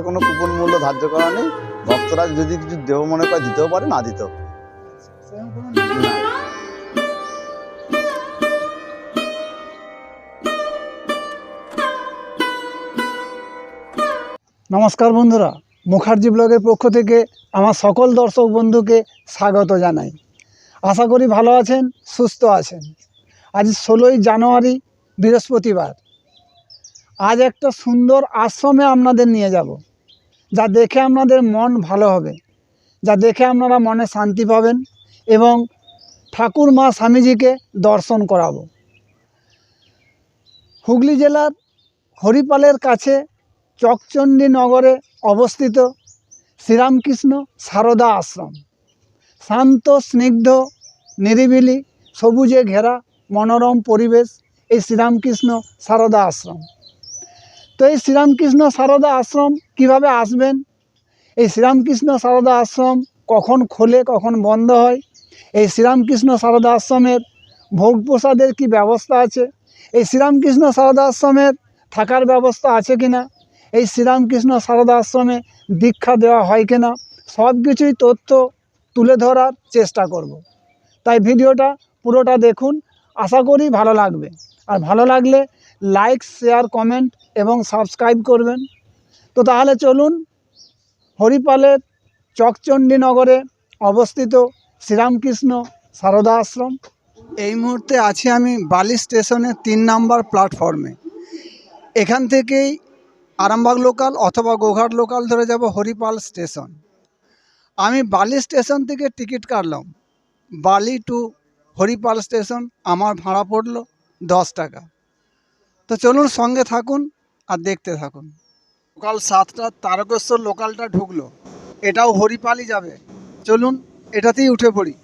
আমাদের কোনো কুপন মূল্য ধার্য করা নেই। ভক্তরা যদি কিছু দেহ মনে করে দিতেও পারে, না দিতেও। নমস্কার বন্ধুরা, মুখার্জি ব্লগের পক্ষ থেকে আমার সকল দর্শক বন্ধুকে স্বাগত জানাই। আশা করি ভালো আছেন, সুস্থ আছেন। আজ ষোলোই জানুয়ারি, বৃহস্পতিবার। আজ একটা সুন্দর আশ্রমে আপনাদের নিয়ে যাব। যা দেখে আপনাদের মন ভালো হবে। যা দেখে আপনারা মনে শান্তি পাবেন এবং ঠাকুর মা স্বামীজিকে দর্শন করাবো। হুগলি জেলার হরিপালের কাছে চকচণ্ডী নগরে অবস্থিত শ্রীরামকৃষ্ণ সারদা আশ্রম। শান্ত, স্নিগ্ধ, নিরিবিলি, সবুজে ঘেরা, মনোরম পরিবেশ এই শ্রীরামকৃষ্ণ সারদা আশ্রম। তো এই শ্রীরামকৃষ্ণ সারদা আশ্রম কীভাবে আসবেন? এই শ্রীরামকৃষ্ণ সারদা আশ্রম কখন খোলে, কখন বন্ধ হয়? এই শ্রীরামকৃষ্ণ সারদা আশ্রমের ভোগ প্রসাদের কী ব্যবস্থা আছে? এই শ্রীরামকৃষ্ণ সারদা আশ্রমের থাকার ব্যবস্থা আছে কিনা এই শ্রীরামকৃষ্ণ সারদা আশ্রমে দীক্ষা দেওয়া হয় কিনা সব কিছুই তথ্য তুলে ধরার চেষ্টা করব। তাই ভিডিওটা পুরোটা দেখুন। আশা করি ভালো লাগবে। আর ভালো লাগলে লাইক শেয়ার কমেন্ট এবং সাবস্ক্রাইব করবেন। তো তাহলে চলুন, হরিপালের চকচণ্ডীনগরে অবস্থিত শ্রীরামকৃষ্ণ সারদা আশ্রম। এই মুহূর্তে আছি আমি বালি স্টেশনের তিন নাম্বার প্ল্যাটফর্মে। এখান থেকেই আরামবাগ লোকাল অথবা গোঘাট লোকাল ধরে যাব হরিপাল স্টেশন। আমি বালি স্টেশন থেকে টিকিট কাটলাম। বালি টু হরিপাল স্টেশন, আমার ভাড়া পড়ল দশ টাকা। তো চলুন সঙ্গে থাকুন আর দেখতে থাকুন। সকাল সাতটা তারকেশ্বর লোকালটা ঢুকলো। এটাও হরিপালই যাবে। চলুন, এটাতেই উঠে পড়ি।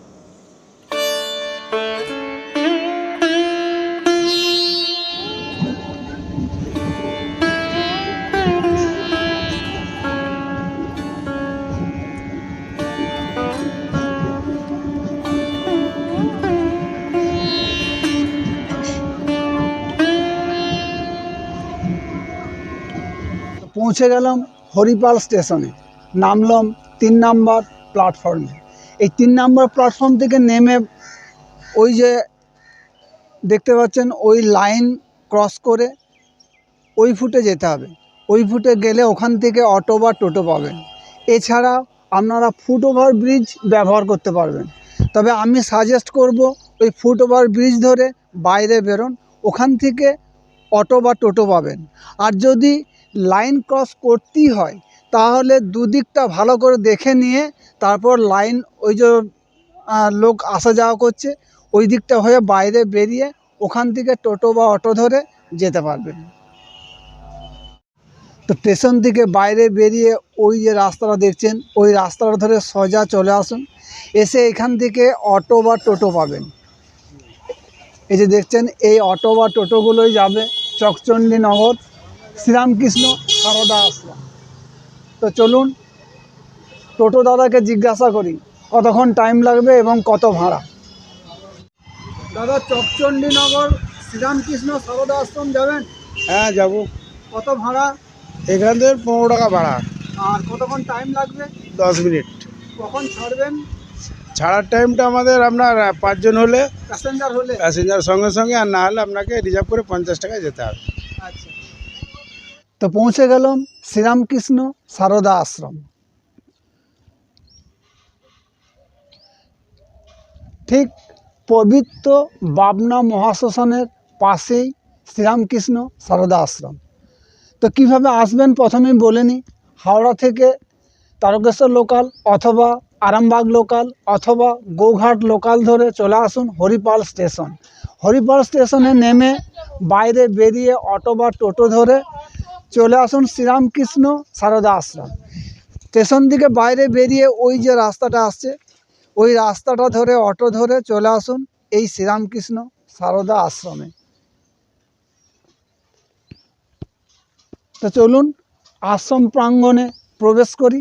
পৌঁছে গেলাম হরিপাল স্টেশনে। নামলাম তিন নাম্বার প্ল্যাটফর্মে এই তিন নাম্বার প্ল্যাটফর্ম থেকে নেমে ওই যে দেখতে পাচ্ছেন, ওই লাইন ক্রস করে ওই ফুটে যেতে হবে। ওই ফুটে গেলে ওখান থেকে অটো বা টোটো পাবেন। এছাড়া আপনারা ফুট ওভার ব্রিজ ব্যবহার করতে পারবেন। তবে আমি সাজেস্ট করব ওই ফুট ওভার ব্রিজ ধরে বাইরে বেরোন। ওখান থেকে অটো বা টোটো পাবেন। আর যদি লাইন ক্রস করতেই হয়। তাহলে দুদিকটা ভালো করে দেখে নিয়ে তারপর লাইন ওই যে লোক আসা যাওয়া করছে, ওই দিকটা হয়ে বাইরে বেরিয়ে ওখান থেকে টোটো বা অটো ধরে যেতে পারবেন তো স্টেশন থেকে বাইরে বেরিয়ে ওই যে রাস্তাটা দেখছেন, ওই রাস্তাটা ধরে সোজা চলে আসুন। এসে এখান থেকে অটো বা টোটো পাবেন। এই যে দেখছেন, এই অটো বা টোটোগুলোই যাবে চকচণ্ডী নগর শ্রীরামকৃষ্ণ সারদা আশ্রম তো চলুন টোটো দাদাকে জিজ্ঞাসা করি কতক্ষণ টাইম লাগবে এবং কত ভাড়া? দাদা চকচণ্ডী নগর শ্রীরামকৃষ্ণ সারদা আশ্রম যাবেন? হ্যাঁ যাব। কত ভাড়া? এখান থেকে পনেরো টাকা ভাড়া। আর কতক্ষণ টাইম লাগবে? দশ মিনিট। কখন ছাড়বেন? ছাড়ার টাইমটা আমাদের আপনার পাঁচজন হলে প্যাসেঞ্জার হলে? প্যাসেঞ্জার সঙ্গে সঙ্গে আর না হলে আপনাকে রিজার্ভ করে পঞ্চাশ টাকায় যেতে হবে। তো পৌঁছে গেলাম শ্রীরামকৃষ্ণ সারদা আশ্রম। ঠিক পবিত্র বাবনা মহাশ্মশানের পাশেই শ্রীরামকৃষ্ণ সারদা আশ্রম। তো কীভাবে আসবেন প্রথমেই বলে নিই, হাওড়া থেকে তারকেশ্বর লোকাল অথবা আরামবাগ লোকাল অথবা গোঘাট লোকাল ধরে চলে আসুন হরিপাল স্টেশন। হরিপাল স্টেশনে নেমে বাইরে বেরিয়ে অটো বা টোটো ধরে চলে আসুন শ্রীরামকৃষ্ণ সারদা আশ্রম। স্টেশন থেকে বাইরে বেরিয়ে ওই যে রাস্তাটা আসছে, ওই রাস্তাটা ধরে, অটো ধরে চলে আসুন এই শ্রীরামকৃষ্ণ সারদা আশ্রমে। তো চলুন আশ্রম প্রাঙ্গণে প্রবেশ করি।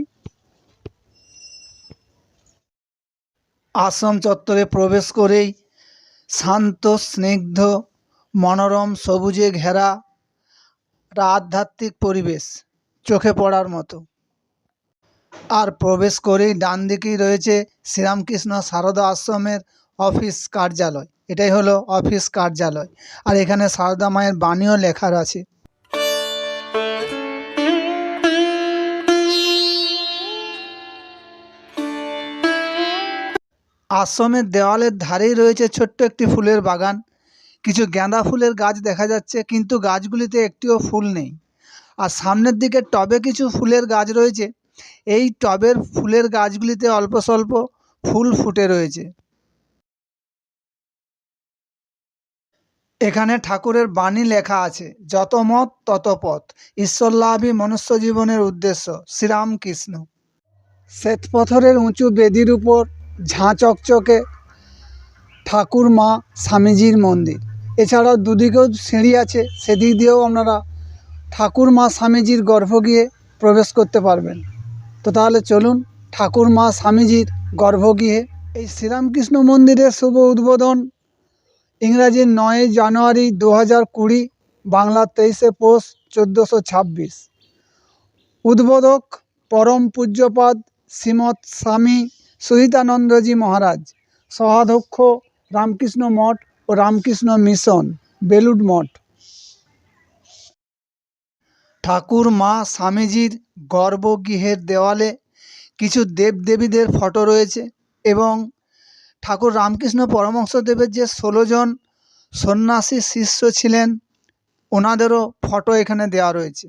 আশ্রম চত্বরে প্রবেশ করেই শান্ত, স্নিগ্ধ, মনোরম, সবুজে ঘেরা একটা আধ্যাত্মিক পরিবেশ চোখে পড়ার মতো। আর প্রবেশ করেই ডান দিকেই রয়েছে শ্রীরামকৃষ্ণ সারদা আশ্রমের অফিস কার্যালয়। এটাই হলো অফিস কার্যালয়। আর এখানে সারদা মায়ের বাণীও লেখার আছে। আশ্রমের দেওয়ালের ধারেই রয়েছে ছোট্ট একটি ফুলের বাগান। কিছু গাঁদা ফুলের গাছ দেখা যাচ্ছে, কিন্তু গাছগুলিতে একটিও ফুল নেই। আর সামনের দিকে টবে কিছু ফুলের গাছ রয়েছে। এই টবের ফুলের গাছগুলিতে অল্প স্বল্প ফুল ফুটে রয়েছে। এখানে ঠাকুরের বাণী লেখা আছে, যত মত, তত পথ। ঈশ্বর লাভই মনুষ্য জীবনের উদ্দেশ্য। শ্রীরামকৃষ্ণ। শ্বেতপাথরের উঁচু বেদির উপর ঝাঁ চকচকে ঠাকুর মা স্বামীজির মন্দির। এছাড়াও দুদিকেও সিঁড়ি আছে, সেদিক দিয়েও আপনারা ঠাকুর মা স্বামীজির গর্ভ গিয়ে প্রবেশ করতে পারবেন। তো তাহলে চলুন ঠাকুর মা স্বামীজির গর্ভ গিয়ে এই শ্রীরামকৃষ্ণ মন্দিরের শুভ উদ্বোধন ইংরাজির নয় জানুয়ারি দু হাজার কুড়ি, বাংলা তেইশে পৌষ চোদ্দোশো ছাব্বিশ। উদ্বোধক পরম পূজ্যপাদ শ্রীমৎ স্বামী সহিতানন্দজি মহারাজ সহাধ্যক্ষ রামকৃষ্ণ মঠ ও রামকৃষ্ণ মিশন, বেলুড মঠ। ঠাকুর মা স্বামীজির গর্ভগৃহের দেওয়ালে কিছু দেবদেবীদের ফটো রয়েছে এবং ঠাকুর রামকৃষ্ণ পরমহংসদেবের যে ষোলো জন সন্ন্যাসী শিষ্য ছিলেন, ওনাদেরও ফটো এখানে দেওয়া রয়েছে।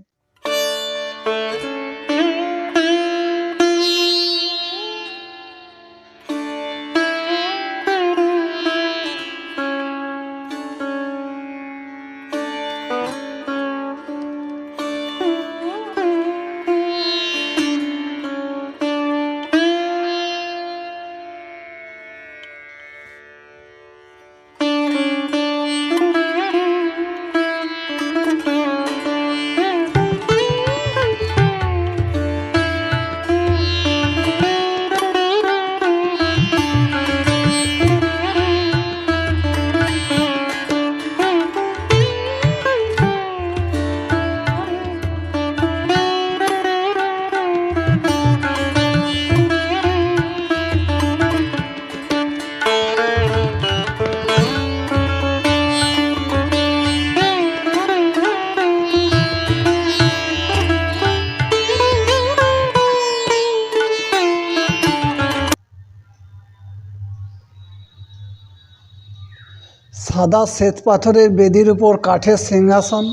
সাদা শ্বেত পাথরের বেদির উপর কাঠের সিংহাসন।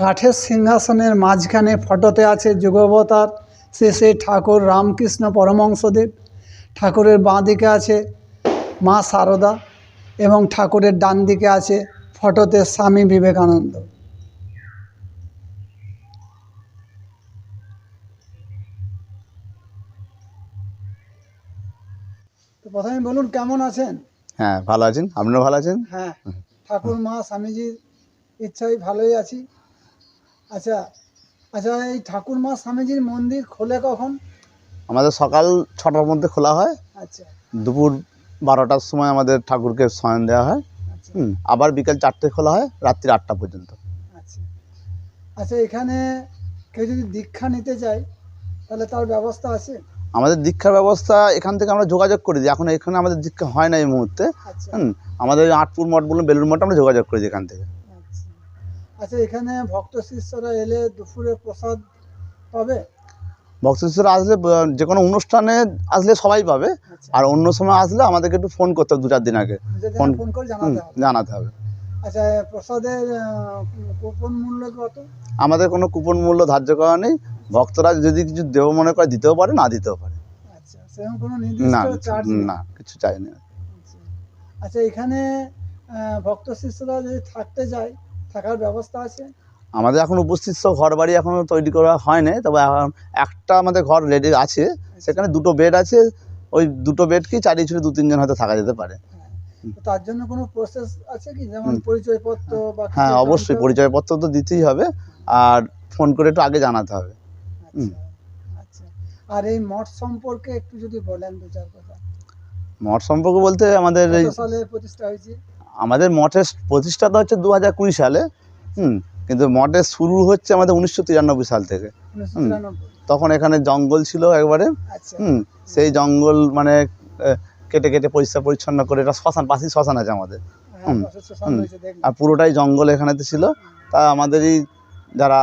কাঠের সিংহাসনের মাঝখানে ফটোতে আছে যুগবতার শেষে ঠাকুর রামকৃষ্ণ পরমহংসদেব। ঠাকুরের বাঁ দিকে আছে মা সারদা এবং ঠাকুরের ডান দিকে আছে ফটোতে স্বামী বিবেকানন্দ। তো প্রথমে বলুন, কেমন আছেন? হ্যাঁ ভালো আছেন? আপনারা ভালো আছেন? হ্যাঁ ঠাকুর মা স্বামীজির ইচ্ছায় ভালোই আছি। আচ্ছা আচ্ছা এই ঠাকুর মা স্বামীজির মন্দির খোলে কখন? আমাদের সকাল ছটার মধ্যে খোলা হয়। আচ্ছা। দুপুর বারোটার সময় আমাদের ঠাকুরকে শয়ন দেওয়া হয়। আচ্ছা। হুম আবার বিকাল চারটে খোলা হয় রাত্রি আটটা পর্যন্ত। আচ্ছা। আচ্ছা এখানে কেউ যদি দীক্ষা নিতে চায় তাহলে তার ব্যবস্থা আছে? আমাদের দীক্ষার ব্যবস্থা এখান থেকে আমরা যোগাযোগ করে দিই এখন এখানে আমাদের দীক্ষা হয় না এই মুহূর্তে। আচ্ছা। হুম আমাদের আটপুর মঠ বলুন বেলুর মঠ আমরা যোগাযোগ করি দিই এখান থেকে। আচ্ছা। আচ্ছা এখানে ভক্ত শিষ্যরা এলে দুপুরে প্রসাদ পাবে? ভক্ত শিষ্যরা আসলে যে কোনো অনুষ্ঠানে আসলে সবাই পাবে। আচ্ছা। আর অন্য সময় আসলে আমাদেরকে একটু ফোন করতে হবে দু চার দিন আগে ফোন- করে জানাতে হবে। আচ্ছা প্রসাদের কুপন মূল্য কত? আমাদের কোনো কুপন মূল্য ধার্য করা নেই। ভক্তরা যদি কিছু দেব মনে করে দিতেও পারে না দিতেও পারে। আচ্ছা না না কিছু চাই না। আচ্ছা। আচ্ছা এখানে ভক্ত শিষ্যরা যদি থাকতে যায় থাকার ব্যবস্থা আছে? আমাদের এখন উপস্থিত সব ঘর বাড়ি এখনও তৈরি করা হয়নি তবে এখন একটা আমাদের ঘর রেডি আছে। সেখানে দুটো বেড আছে ওই দুটো বেড কি চারিয়ে ছুটে দু তিনজন হয়তো থাকা যেতে পারে। তো তার জন্য কোনো প্রসেস আছে কি? যেমন পরিচয়পত্র বা হ্যাঁ অবশ্যই পরিচয়পত্র তো দিতেই হবে আর ফোন করে একটু আগে জানাতে হবে। আচ্ছা। আর এই মঠ সম্পর্কে একটু যদি বলেন দু চার কথা। মঠ সম্পর্কে বলতে আমাদের সালে প্রতিষ্ঠা হয়েছে? আমাদের মঠের প্রতিষ্ঠাতা হচ্ছে দু হাজার কুড়ি সালে হুম। কিন্তু মঠের শুরু হচ্ছে আমাদের উনিশশো তিরানব্বই সাল থেকে তখন এখানে জঙ্গল ছিল একবারে আচ্ছা। হুম। সেই জঙ্গল মানে কেটে কেটে পরিষ্কার পরিচ্ছন্ন করে এটা শ্মশান পাশেই শ্মশান আছে আমাদের হ্যাঁ, হুম। আর পুরোটাই জঙ্গল এখানেতে ছিল। তা আমাদেরই যারা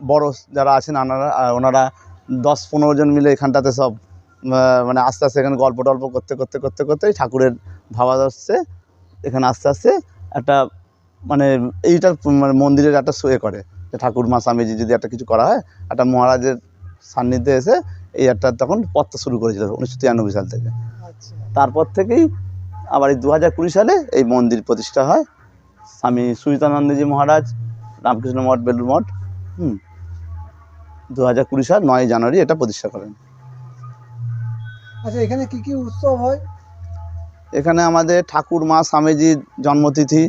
বড় যারা আছেন আনারা ওনারা দশ পনেরো জন মিলে এখানটাতে সব মানে আস্তে আস্তে এখানে গল্প টল্প করতে করতে করতে করতে ঠাকুরের ভাবা ধরছে এখানে আস্তে আস্তে একটা মানে এইটা মানে মন্দিরের একটা শোয়ে করে যে ঠাকুর মা স্বামীজি যদি একটা কিছু করা হয় একটা মহারাজের সান্নিধ্যে এসে এই একটা তখন পথটা শুরু করেছিল উনিশশো তিরানব্বই সাল থেকে। আচ্ছা। তারপর থেকেই আবার এই দু হাজার কুড়ি সালে এই মন্দির প্রতিষ্ঠা হয়। স্বামী সুচিতানন্দজি মহারাজ রামকৃষ্ণ মঠ বেলুর মঠ হুম। দু হাজার কুড়ি সাল নয় জানুয়ারি এটা প্রতিষ্ঠা করেন। আচ্ছা এখানে কি কি উৎসব হয়? এখানে আমাদের ঠাকুর মা স্বামীজির জন্মতিথি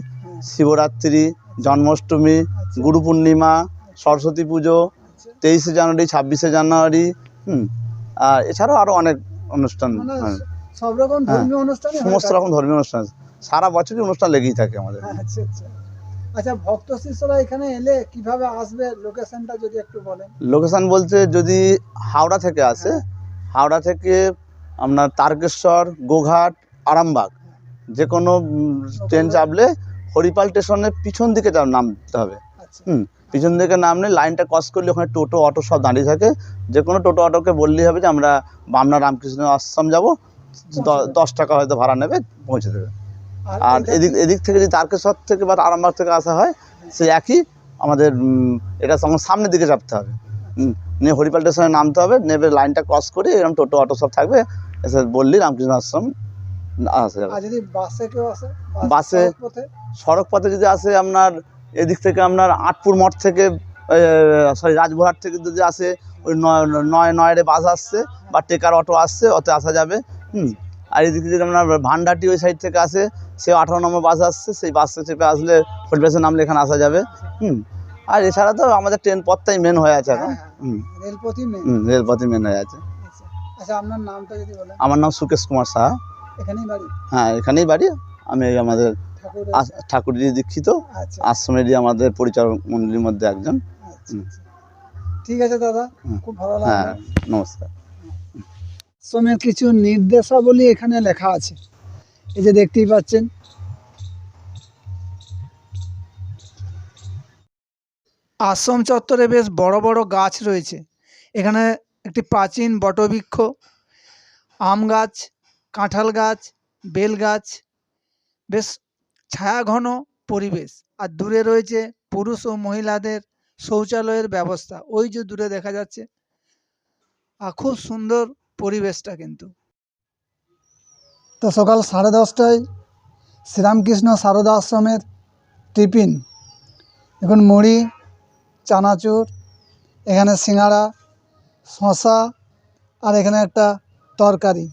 শিবরাত্রি জন্মাষ্টমী আচ্ছা, গুরু পূর্ণিমা সরস্বতী পুজো আচ্ছা। তেইশে জানুয়ারি ছাব্বিশে জানুয়ারি হুম। আর এছাড়াও আরও অনেক অনুষ্ঠান মানে সব রকম হ্যাঁ, ধর্মীয় অনুষ্ঠান সমস্ত রকম ধর্মীয় অনুষ্ঠান। সারা বছরই অনুষ্ঠান লেগেই থাকে আমাদের। আচ্ছা আচ্ছা। আচ্ছা ভক্ত শিষ্যরা এখানে এলে কীভাবে আসবে? লোকেশনটা যদি একটু বলেন। লোকেশন বলতে যদি হাওড়া থেকে আসে হাওড়া থেকে আপনার তারকেশ্বর গোঘাট আরামবাগ যে কোনো ট্রেন চাপলে হরিপাল স্টেশনের পিছন দিকে নামতে হবে। আচ্ছা। হুম পিছন দিকে নামলে লাইনটা ক্রস করলে ওখানে টোটো অটো সব দাঁড়িয়ে থাকে। যে কোনো টোটো অটোকে বললেই হবে যে আমরা বামনা রামকৃষ্ণ আশ্রম যাব। দশ টাকা হয়তো ভাড়া নেবে পৌঁছে দেবে। আর এদিক এদিক থেকে যদি তারকেশ্বর থেকে বা আরামবাগ থেকে আসা হয় সেই একই আমাদের এটা আমার সামনের দিকে চাপতে হবে। নিয়ে হরিপাল স্টেশনে নামতে হবে নেবে লাইনটা ক্রস করে এরকম টোটো অটো সব থাকবে এসে বললি রামকৃষ্ণ আশ্রম আসা যদি বাসে কেউ আসে বাসে- সড়ক পথে যদি আসে আপনার এদিক থেকে আপনার আটপুর মঠ থেকে সরি রাজভোরহাট থেকে যদি আসে ওই নয় নয় নয়রে বাস আসছে বা টেকার অটো আসছে অতে আসা যাবে হুম। আর এদিকে যদি আপনার ভান্ডাটি ওই সাইড থেকে আসে সে আঠারো নম্বর বাস আসছে সেই বাসে চেপে আসলে হরিবাসে নামলে এখানে আসা যাবে। হুম। আর এছাড়া তো আমাদের ট্রেন পথটাই মেন হয়ে আছে এখন। হ্যাঁ, হ্যাঁ। হুম। রেলপথই মেন হয়ে আছে। আচ্ছা আচ্ছা আমার নাম সুকেশ কুমার সাহা। এখানেই বাড়ি? হ্যাঁ এখানেই বাড়ি। আমি আমাদের ঠাকুরজি দীক্ষিত। আচ্ছা। আশ্রমেরই আমাদের পরিচালক মন্ডলীর মধ্যে একজন। ঠিক আছে দাদা খুব ভালো হ্যাঁ নমস্কার। আশ্রমের কিছু নির্দেশাবলী এখানে লেখা আছে। এই যে দেখতেই পাচ্ছেন। আশ্রম চত্বরে বেশ বড় বড় গাছ রয়েছে। এখানে একটি প্রাচীন বটবৃক্ষ, আম গাছ, কাঁঠাল গাছ, বেল গাছ, বেশ ছায়াঘন পরিবেশ। আর দূরে রয়েছে পুরুষ ও মহিলাদের শৌচালয়ের ব্যবস্থা। ওই যে দূরে দেখা যাচ্ছে। আর খুব সুন্দর পরিবেশটা কিন্তু। তো সকাল সাড়ে দশটায় শ্রীরামকৃষ্ণ সারদা আশ্রমের টিফিন। এখন মুড়ি চানাচুর এখানে সিঙ্গাড়া শশা আর এখানে একটা তরকারি।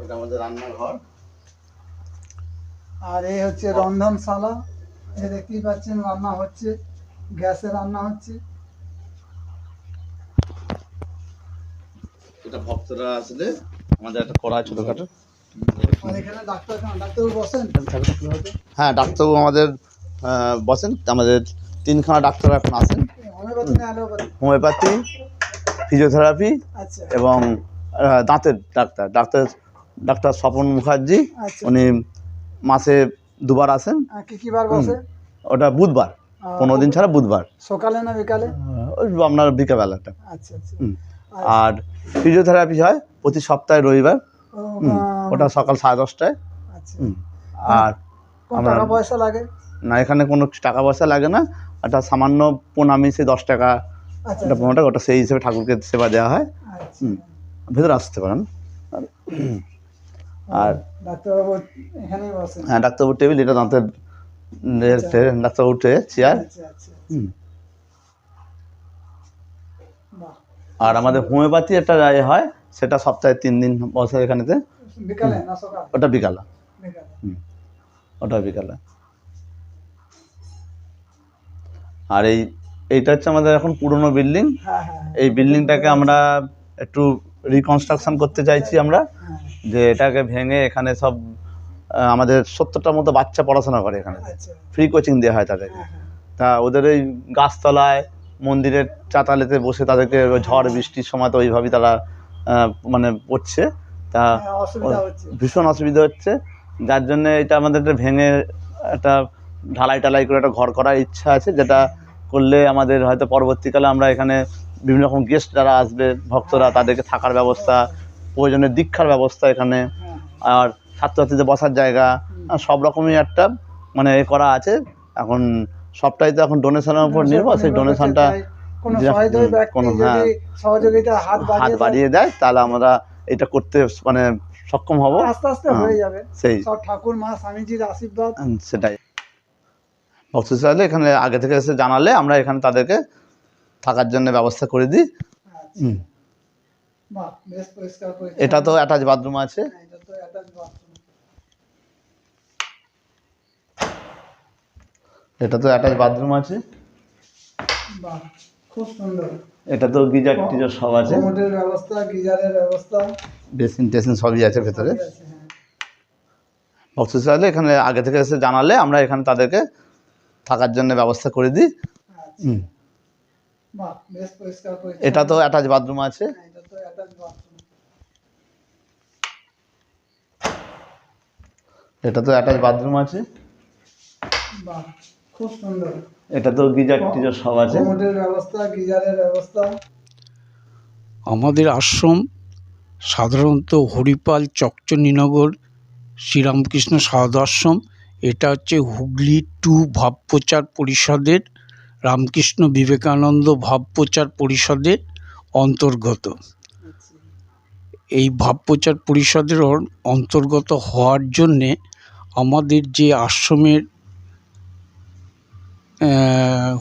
এটা আমাদের রান্নাঘর। আর এই হচ্ছে রন্ধনশালা। এই দেখতেই পাচ্ছেন রান্না হচ্ছে গ্যাসে রান্না হচ্ছে। এটা ভক্তরা আসলে আমাদের একটা কড়া ছোটোখাটো। ডাক্তার হ্যাঁ ডাক্তারবাবু আমাদের বসেন। আমাদের তিনখানা ডাক্তার এখন আসেন হোমিওপ্যাথি ফিজিওথেরাপি আচ্ছা। এবং দাঁতের doctor. Doctor doctor Swapan Mukherjee. আচ্ছা। উনি মাসে দুবার আসেন। ওটা বুধবার। পনেরো দিন ছাড়া বুধবার। সকালে না বিকালে? ওই আপনার বিকালবেলাটা। আচ্ছা আর ফিজিওথেরাপি হয় প্রতি সপ্তাহে রবিবার। হুম, ওটা সকাল সাড়ে দশটায়। আচ্ছা। আর টাকা পয়সা লাগে? না এখানে কোনো টাকা পয়সা লাগে না। একটা সামান্য প্রণামী সে দশ টাকা আচ্ছা একটা পনেরো টাকা ওটা সেই হিসেবে ঠাকুরকে সেবা দেওয়া হয়। আচ্ছা। ভেতরে আসতে পারেন। আর হ্যাঁ ডাক্তারবাবুর টেবিল এটা দাঁতের আচ্ছা। ডাক্তারবাবুর চেয়ার। আচ্ছা আচ্ছা। হুম। আর আমাদের হোমিওপ্যাথি একটা এ হয় সেটা সপ্তাহে তিন দিন বসে এখানেতে। ওটা বিকালে। বিকালে। ওটা বিকালে। আর এই এইটা হচ্ছে আমাদের এখন পুরনো বিল্ডিং। হ্যাঁ হ্যাঁ এই বিল্ডিংটাকে আমরা একটু রিকনস্ট্রাকশন করতে চাইছি আমরা হ্যাঁ যে এটাকে ভেঙে এখানে সব আমাদের সত্তরটার মতো বাচ্চা পড়াশোনা করে এখানে। আচ্ছা। ফ্রি কোচিং দেওয়া হয় তাদেরকে। হ্যাঁ হ্যাঁ। তা ওদের ওই গাছতলায় মন্দিরের চাতালেতে বসে তাদেরকে ঝড় বৃষ্টির সময় তো ওইভাবেই তারা মানে পড়ছে। তা হ্যাঁ, ভীষণ অসুবিধা হচ্ছে। যার জন্য এটা আমাদের একটা ভেঙে একটা ঢালাই টালাই করে একটা ঘর করার ইচ্ছা আছে যেটা করলে আমাদের হয়তো পরবর্তীকালে আমরা এখানে বিভিন্ন রকম গেস্ট যারা আসবে ভক্তরা তাদেরকে থাকার ব্যবস্থা প্রয়োজনে দীক্ষার ব্যবস্থা এখানে হ্যাঁ, আর ছাত্রছাত্রীদের বসার জায়গা সব রকমই একটা মানে এ করা আছে। এখন সবটাই তো এখন ডোনেশনের উপর নির্ভর সেই ডোনেশনটা কোনো হ্যাঁ। সহযোগিতা হাত হাত বাড়িয়ে দেয়, তাহলে আমরা এটা করতে মানে সক্ষম হব আস্তে আস্তে হ্যাঁ। হয়ে যাবে সেই সব ঠাকুর মা স্বামীজির আশীর্বাদ সেটাই ভক্ত এখানে আগে থেকে এসে জানালে আমরা এখানে তাদেরকে থাকার জন্য ব্যবস্থা করে দিই পরিচ্ছন্ন। এটা তো অ্যাটাচ বাথরুম আছে হ্যাঁ, এটা তো attached bathroom। এটা তো অ্যাটাচ বাথরুম আছে। বাহ, খুব সুন্দর। এটা তো গিজার টিজার সব আছে। কমোডের ব্যবস্থা গিজারের ব্যবস্থা। বেসিন টেসিন সবই আছে ভেতরে। সবই আছে, হ্যাঁ। এখানে আগে থেকে এসে জানালে আমরা এখানে তাদেরকে থাকার জন্য ব্যবস্থা করে দিই। আচ্ছা। এটা তো অ্যাটাচ বাথরুম আছে। হ্যাঁ, এটা তো অ্যাটাচ বাথরুম আছে। বাহ, খুব সুন্দর। এটা তো গিজার টিজার সব আছে। কমোডের ব্যবস্থা গিজারের ব্যবস্থা। আমাদের আশ্রম সাধারণত হরিপাল চকচনীনগর শ্রীরামকৃষ্ণ সারদাশ্রম এটা হচ্ছে হুগলি টু ভাবপ্রচার পরিষদের রামকৃষ্ণ বিবেকানন্দ ভাবপ্রচার পরিষদের অন্তর্গত। এই ভাবপ্রচার পরিষদের অন্তর্গত হওয়ার জন্যে আমাদের যে আশ্রমের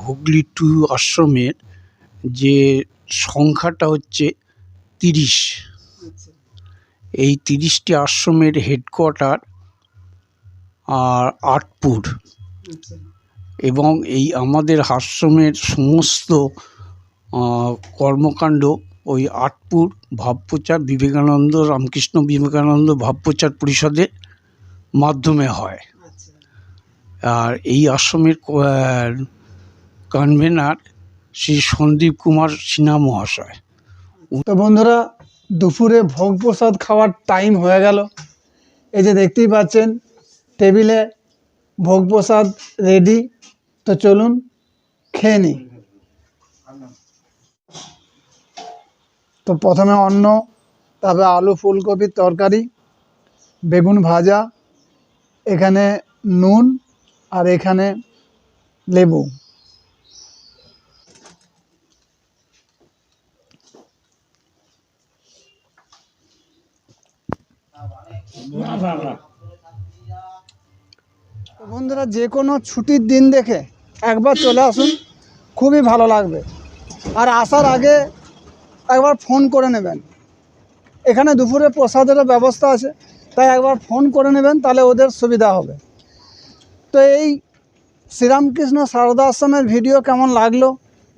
হুগলি টু আশ্রমের যে সংখ্যাটা হচ্ছে তিরিশ এই তিরিশটি আশ্রমের হেডকোয়ার্টার আর আটপুর এবং এই আমাদের আশ্রমের সমস্ত কর্মকাণ্ড ওই আটপুর ভাবপ্রচার বিবেকানন্দ, রামকৃষ্ণ বিবেকানন্দ ভাবপ্রচার পরিষদের মাধ্যমে হয়। আর এই আশ্রমের কনভেনার শ্রী সন্দীপ কুমার সিনহা মহাশয়। তো বন্ধুরা, দুপুরে ভোগ প্রসাদ খাওয়ার টাইম হয়ে গেল। এই যে দেখতেই পাচ্ছেন, টেবিলে ভোগ প্রসাদ রেডি তো চলুন, খেয়ে নিই। তো প্রথমে অন্ন, তারপরে আলু ফুলকপির তরকারি, বেগুন ভাজা, এখানে নুন আর এখানে লেবু। বন্ধুরা, যে কোনো ছুটির দিন দেখে একবার চলে আসুন, খুবই ভালো লাগবে। আর আসার আগে একবার ফোন করে নেবেন। এখানে দুপুরে প্রসাদেরও ব্যবস্থা আছে, তাই একবার ফোন করে নেবেন, তাহলে ওদের সুবিধা হবে। তো এই শ্রীরামকৃষ্ণ সারদা আশ্রমের ভিডিও কেমন লাগল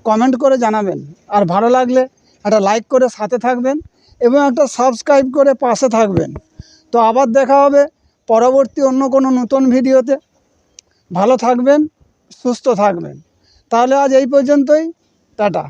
কমেন্ট করে জানাবেন। আর ভালো লাগলে একটা লাইক করে সাথে থাকবেন এবং একটা সাবস্ক্রাইব করে পাশে থাকবেন। তো আবার দেখা হবে পরবর্তী অন্য কোনো নতুন ভিডিওতে ভালো থাকবেন, সুস্থ থাকবেন। তাহলে আজ এই পর্যন্তই, টাটা।